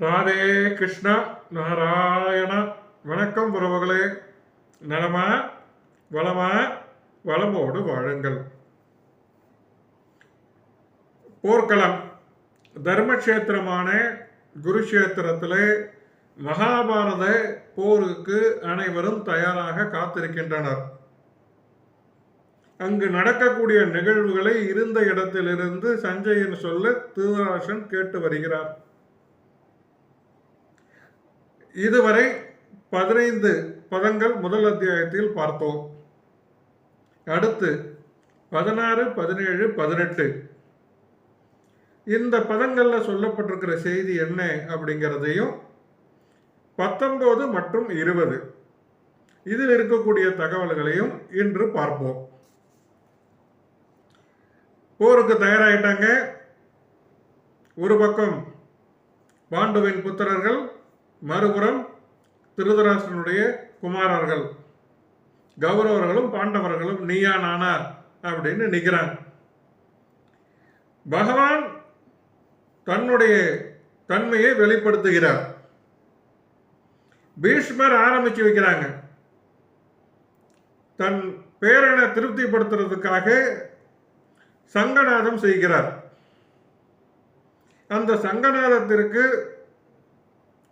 ராதே கிருஷ்ணா நாராயணா. வணக்கம் உறவுகளே. நலமா? வளமா? வளமோடு வாழுங்கள். போர்க்களம். தர்மக்ஷேத்திரமான குருக்ஷேத்திரத்திலே மகாபாரத போருக்கு அனைவரும் தயாராக காத்திருக்கின்றனர். அங்கு நடக்கக்கூடிய நிகழ்வுகளை இருந்த இடத்திலிருந்து சஞ்சயன் சொல்ல திருதராசன் கேட்டு வருகிறார். இதுவரை பதினைந்து பதங்கள் முதல் அத்தியாயத்தில் பார்த்தோம். அடுத்து பதினாறு பதினேழு பதினெட்டு. இந்த பதங்களில் சொல்லப்பட்டிருக்கிற செய்தி என்ன அப்படிங்கிறதையும் பத்தொன்பது மற்றும் இருபது இதில் இருக்கக்கூடிய தகவல்களையும் இன்று பார்ப்போம். போருக்கு தயாராகிட்டாங்க ஒரு பக்கம் பாண்டுவின் புத்திரர்கள் மறுபுறம் திருதராசனுடைய குமாரர்கள் கௌரவர்களும் பாண்டவர்களும் நீயா நானா அப்படின்னு நிற்கிறாங்க பகவான் தன்னுடைய தன்மையை வெளிப்படுத்துகிறார். பீஷ்மர் ஆரம்பிச்சு வைக்கிறாங்க. தன் பேரனை திருப்திப்படுத்துறதுக்காக சங்கநாதம் செய்கிறார். அந்த சங்கநாதத்திற்கு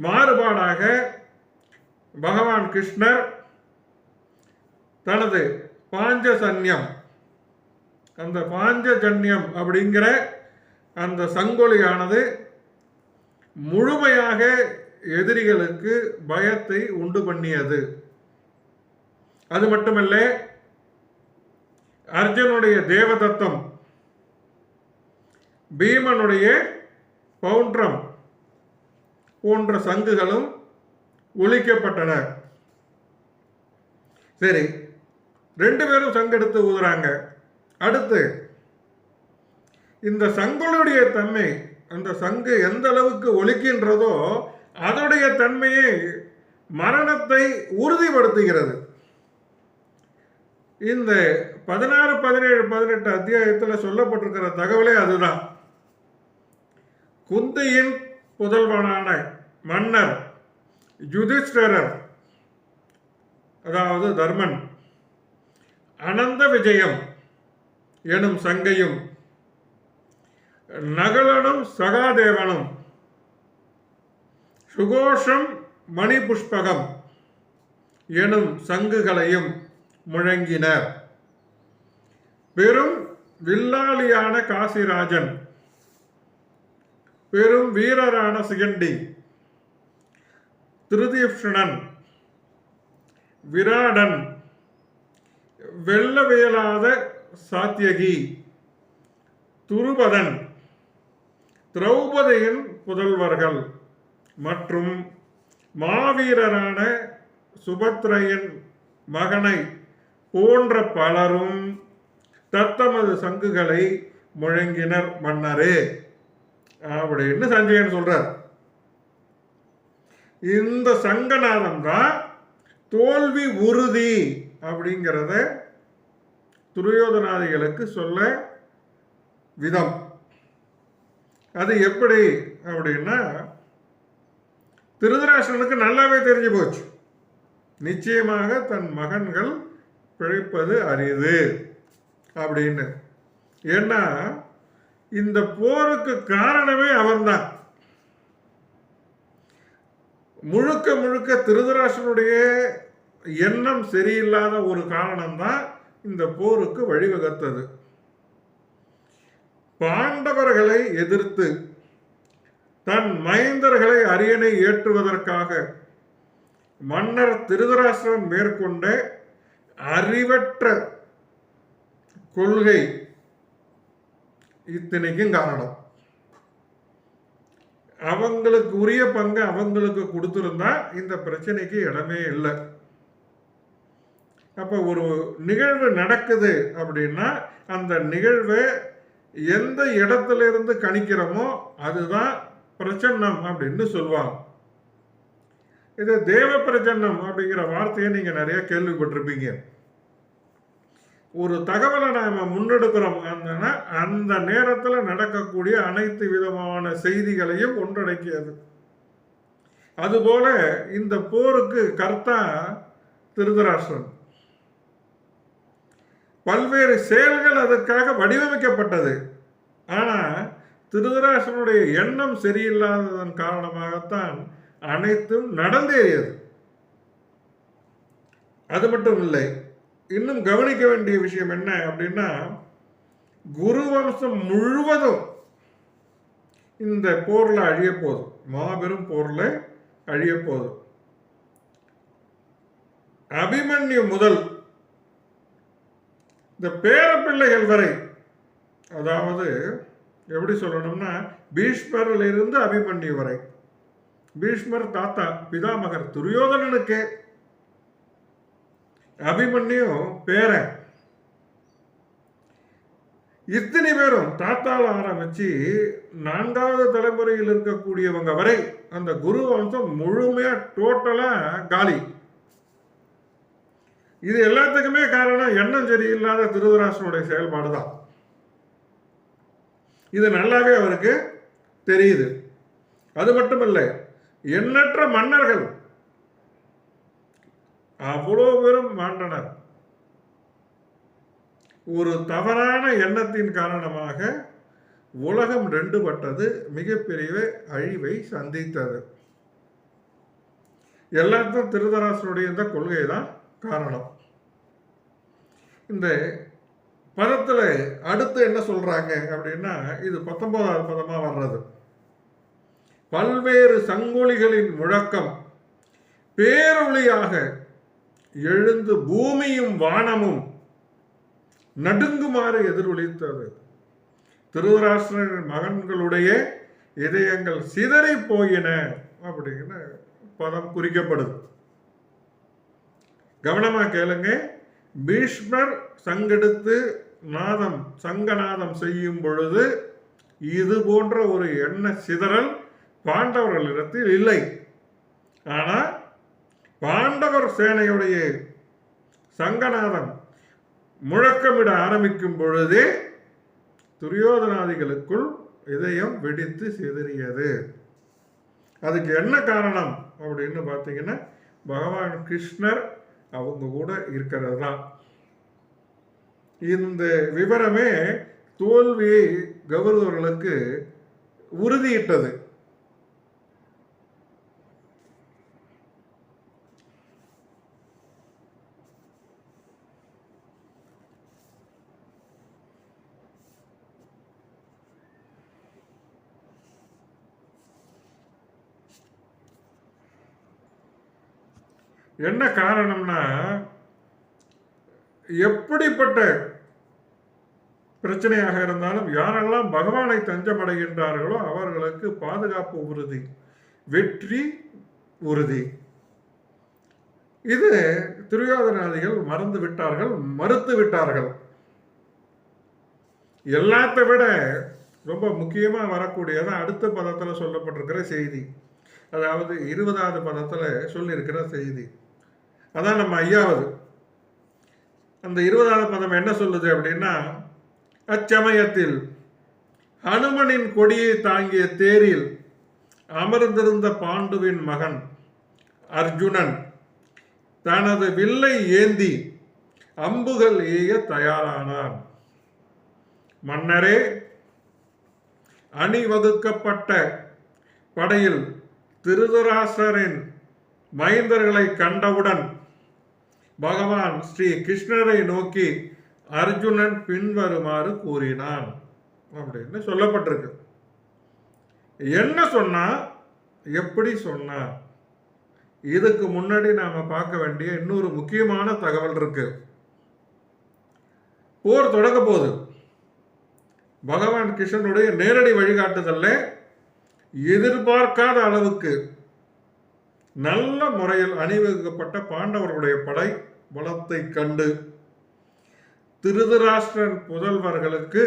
மாறுபாடாக பகவான் கிருஷ்ணர் தனது பாஞ்சசன்யம் அந்த பாஞ்சஜன்யம் அப்படிங்கிற அந்த சங்கொலியானது முழுமையாக எதிரிகளுக்கு பயத்தை உண்டு பண்ணியது. அது மட்டுமல்ல அர்ஜுனுடைய தேவதத்தம் பீமனுடைய பவுண்ட்ரம் போன்ற சங்குகளும் ஒழிக்கப்பட்டன. சரி ரெண்டு பேரும் சங்கு எடுத்து ஊதுறாங்க. அடுத்து இந்த சங்குடைய தன்மை அந்த சங்கு எந்த அளவுக்கு ஒலிக்கின்றதோ அதோடைய தன்மையை மரணத்தை உறுதிப்படுத்துகிறது. இந்த பதினாறு பதினேழு பதினெட்டு அத்தியாயத்தில் சொல்லப்பட்டிருக்கிற தகவலே அதுதான். குந்தியின் புதல்வனான மன்னர் யுதிஷ்டரர் அதாவது தர்மன் அனந்த விஜயம் எனும் சங்கையும் நகலனும் சகாதேவனும் சுகோஷம் மணிபுஷ்பகம் எனும் சங்குகளையும் முழங்கினர். பெரும் வில்லாளியான காசிராஜன் பெரும் வீரரான சிகண்டி திருதீப்ஷணன் விராடன் வெல்லவியலாத சாத்தியகி துருபதன் திரௌபதியின் புதல்வர்கள் மற்றும் மாவீரரான சுபத்ரையின் மகனை போன்ற பலரும் தத்தமது சங்குகளை முழங்கினர் மன்னரே அப்படின்னு சஞ்சயன் சொல்றார். இந்த சங்கநாதம் தான் தோல்வி உறுதி அப்படிங்கிறத துரியோதனாதிகளுக்கு சொல்ல விதம். அது எப்படி அப்படின்னா திருதராஷ்டனுக்கு நல்லாவே தெரிஞ்சு போச்சு. நிச்சயமாக தன் மகன்கள் பிழைப்பது அரிது அப்படின்னு. ஏன்னா இந்த போருக்கு காரணமே அவன்தான் முழுக்க முழுக்க திருதராசனுடைய எண்ணம் சரியில்லாத ஒரு காரணம்தான் இந்த போருக்கு வழிவகுத்தது. பாண்டவர்களை எதிர்த்து தன் மைந்தர்களை அரியணை ஏற்றுவதற்காக மன்னர் திருதராஷ்டிரம் மேற்கொண்ட அறிவற்ற கொள்கை இத்தனைக்கும் காரணம். அவங்களுக்கு உரிய பங்கு அவங்களுக்கு கொடுத்துருந்தா இந்த பிரச்சனைக்கு இடமே இல்லை. அப்போ ஒரு நிகழ்வு நடக்குது அப்படின்னா அந்த நிகழ்வை எந்த இடத்துல இருந்து கணிக்கிறோமோ அதுதான் பிரச்சன்னம் அப்படின்னு சொல்லுவாங்க இது தேவ பிரச்சன்னம் அப்படிங்கிற வார்த்தையை நீங்கள் நிறைய கேள்விப்பட்டிருப்பீங்க. ஒரு தகவலை நாம முன்னெடுக்கிறோம் அந்த நேரத்தில் நடக்கக்கூடிய அனைத்து விதமான செய்திகளையும் ஒன்றடக்கியது. அதுபோல இந்த போருக்கு கர்த்தா திருதராஷ்டிரன். பல்வேறு செயல்கள் அதற்காக வடிவமைக்கப்பட்டது. ஆனா திருதராசனுடைய எண்ணம் சரியில்லாததன் காரணமாகத்தான் அனைத்தும் நடந்தேறியது. அது மட்டும் இல்லை இன்னும் கவனிக்க வேண்டிய விஷயம் என்ன அப்படின்னா குரு வம்சம் முழுவதும் இந்த போர்ல அழிய போதும். மாபெரும் போர்ல அழிய போதும். அபிமன்யு முதல் இந்த பேரப்பிள்ளைகள் வரை அதாவது எப்படி சொல்லணும்னா பீஷ்மரிலிருந்து அபிமன்யு வரை. பீஷ்மர் தாத்தா பிதாமகர் துரியோதனனுக்கே அபிமன்யு பேரன் இத்தனை பேரும் தாத்தால ஆரம்பிச்சு நான்காவது தலைமுறையில் இருக்கக்கூடியவங்க வரை அந்த குரு வம்சம் முழுமையா டோட்டலா காலி. இது எல்லாத்துக்குமே காரணம் எண்ணம் சரியில்லாத திருதராசனுடைய செயல்பாடு தான் இது நல்லாவே அவருக்கு தெரியுது. அது மட்டும் இல்லை எண்ணற்ற மன்னர்கள் அவ்வளோ பேரும் மாண்டனர். ஒரு தவறான எண்ணத்தின் காரணமாக உலகம் ரெண்டுபட்டது மிகப்பெரிய அழிவை சந்தித்தது. எல்லாத்தையும் திருதராசனுடைய இந்த கொள்கை தான் காரணம். இந்த பதத்தில் அடுத்து என்ன சொல்கிறாங்க அப்படின்னா இது பத்தொன்பதாவது பதமாக வர்றது. பல்வேறு சங்கொலிகளின் முழக்கம் பேரொழியாக எழுந்து பூமியும் வானமும் நடுங்குமாறு எதிரொலித்தது. திருதராஷ்டிரன் மகன்களுடைய இதயங்கள் சிதறி போயின அப்படின்னு பதம் குறிக்கப்படுது. கவனமா கேளுங்க. பீஷ்மர் சங்கெடுத்து நாதம் சங்கநாதம் செய்யும் பொழுது இது போன்ற ஒரு எண்ண சிதறல் பாண்டவர்களிடத்தில் இல்லை. ஆனால் பாண்டவர் சேனையுடைய சங்கநாதம் முழக்கமிட ஆரம்பிக்கும் பொழுதே துரியோதனாதிகளுக்குள் இதயம் வெடித்து சிதறியது. அதுக்கு என்ன காரணம் அப்படின்னு பார்த்தீங்கன்னா பகவான் கிருஷ்ணர் அவங்க கூட இருக்கிறது தான். இந்த விவரமே தோல்வியை கௌரவர்களுக்கு உறுதியிட்டது. என்ன காரணம்னா எப்படிப்பட்ட பிரச்சனையாக இருந்தாலும் யாரெல்லாம் பகவானை தஞ்சமடைகின்றார்களோ அவர்களுக்கு பாதுகாப்பு உறுதி வெற்றி உறுதி. இது துரியோதனாதிகள் மறந்து விட்டார்கள் மறுத்து விட்டார்கள். எல்லாத்தை விட ரொம்ப முக்கியமாக வரக்கூடியது அடுத்த பதத்தில் சொல்லப்பட்டிருக்கிற செய்தி. அதாவது இருபதாவது பதத்தில் சொல்லியிருக்கிற செய்தி. அதான் நம்ம ஐயாவது. அந்த இருபதாவது பதம் என்ன சொல்லுது அப்படின்னா அச்சமயத்தில் ஹனுமனின் கொடியை தாங்கிய தேரில் அமர்ந்திருந்த பாண்டுவின் மகன் அர்ஜுனன் தனது வில்லை ஏந்தி அம்புகள் எய்ய தயாரானான். மன்னரே அணிவகுக்கப்பட்ட படையில் திருதராசரின் மைந்தர்களை கண்டவுடன் பகவான் ஸ்ரீ கிருஷ்ணரை நோக்கி அர்ஜுனன் பின்வருமாறு கூறினான். அப்படின்னு சொல்லப்பட்டிருக்கு. என்ன சொன்னா? எப்படி சொன்னா? இதுக்கு முன்னாடி நாம பார்க்க வேண்டிய இன்னொரு முக்கியமான தகவல் இருக்கு. போர் தொடங்க போகுது. பகவான் கிருஷ்ணனுடைய நேரடி வழிகாட்டுதல்ல எதிர்பார்க்காத அளவுக்கு நல்ல முறையில் அணிவகுக்கப்பட்ட பாண்டவர்களுடைய படை பலத்தை கண்டு திருதராஷ்டிரன் புதல்வர்களுக்கு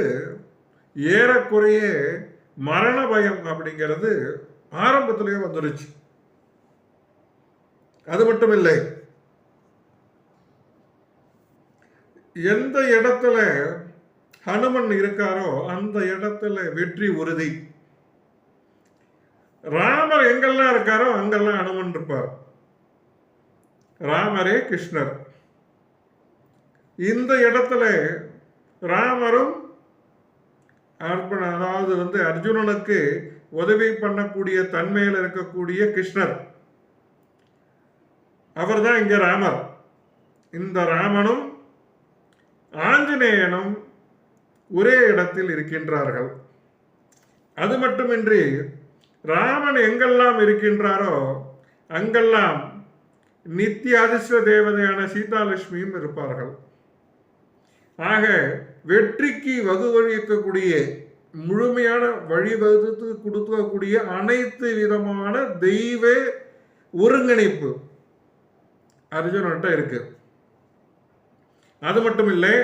ஏறக்குறைய மரண பயம் அப்படிங்கிறது ஆரம்பத்திலேயே வந்துருச்சு. அது மட்டும் இல்லை எந்த இடத்துல ஹனுமன் இருக்காரோ அந்த இடத்துல வெற்றி உறுதி. ராமர் எங்கெல்லாம் இருக்காரோ அங்கெல்லாம் அனுமன் இருப்பார். ராமரே கிருஷ்ணர். இந்த இடத்துல ராமரும் அர்ப்பண அதாவது வந்து அர்ஜுனனுக்கு உதவி பண்ணக்கூடிய தன்மையில் இருக்கக்கூடிய கிருஷ்ணர். அவர்தான் இங்கே ராமர். இந்த ராமனும் ஆஞ்சநேயனும் ஒரே இடத்தில் இருக்கின்றார்கள். அது மட்டுமின்றி ராமன் எங்கெல்லாம் இருக்கின்றாரோ அங்கெல்லாம் நித்திய அதிர்ஷ்ட தேவதையான சீதாலட்சுமியும் இருப்பார்கள். ஆக வெற்றிக்கு வகுவழிக்கக்கூடிய முழுமையான வழிவகுத்து கொடுக்கக்கூடிய அனைத்து விதமான தெய்வ ஒருங்கிணைப்பு அர்ஜுனன்ட்ட இருக்கு. அது மட்டும் இல்லை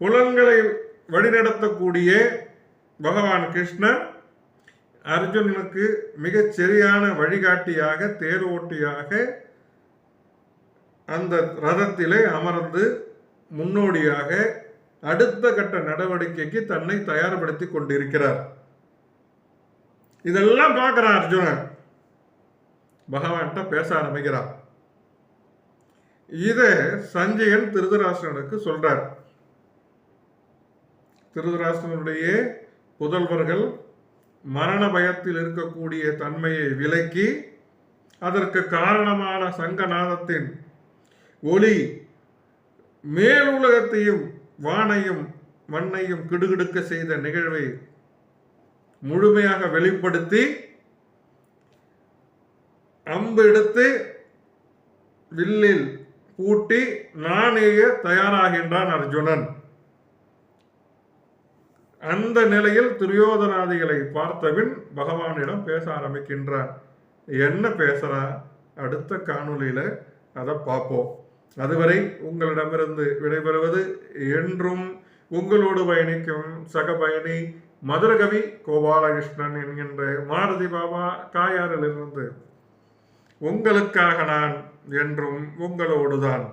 புலன்களை வழிநடத்தக்கூடிய பகவான் கிருஷ்ணர் அர்ஜுனனுக்கு மிகச் சரியான வழிகாட்டியாக தேரோட்டியாக அந்த ரதத்திலே அமர்ந்து முன்னோடியாக அடுத்த கட்ட நடவடிக்கைக்கு தன்னை தயார்படுத்தி கொண்டிருக்கிறார். இதெல்லாம் பார்க்கிறான் அர்ஜுனன். பகவான்கிட்ட பேச ஆரம்பிக்கிறான். இதை சஞ்சயன் திருதராஷ்டிரனுக்கு சொல்றார். திருதராஷ்டிரனுடைய புதல்வர்கள் மரண பயத்தில் இருக்கக்கூடிய தன்மையை விலக்கி அதற்கு காரணமான சங்கநாதத்தின் ஒளி மேலுலகத்தையும் வானையும் மண்ணையும் கிடுகிடுக்க செய்த நிகழ்வை முழுமையாக வெளிப்படுத்தி அம்பு எடுத்து வில்லில் பூட்டி நாணேய தயாராகின்றான் அர்ஜுனன். அந்த நிலையில் துரியோதனாதிகளை பார்த்தபின் பகவானிடம் பேச ஆரம்பிக்கின்றான் என்ன பேசுறா? அடுத்த காணொலியில் அதை பார்ப்போம் அதுவரை உங்களிடமிருந்து விடைபெறுவது என்றும் உங்களோடு பயணிக்கும் சக பயணி மதுரகவி கோபாலகிருஷ்ணன் என்கின்ற மாருதி பாபா காயாரிலிருந்து உங்களுக்காக நான் என்றும் உங்களோடுதான்.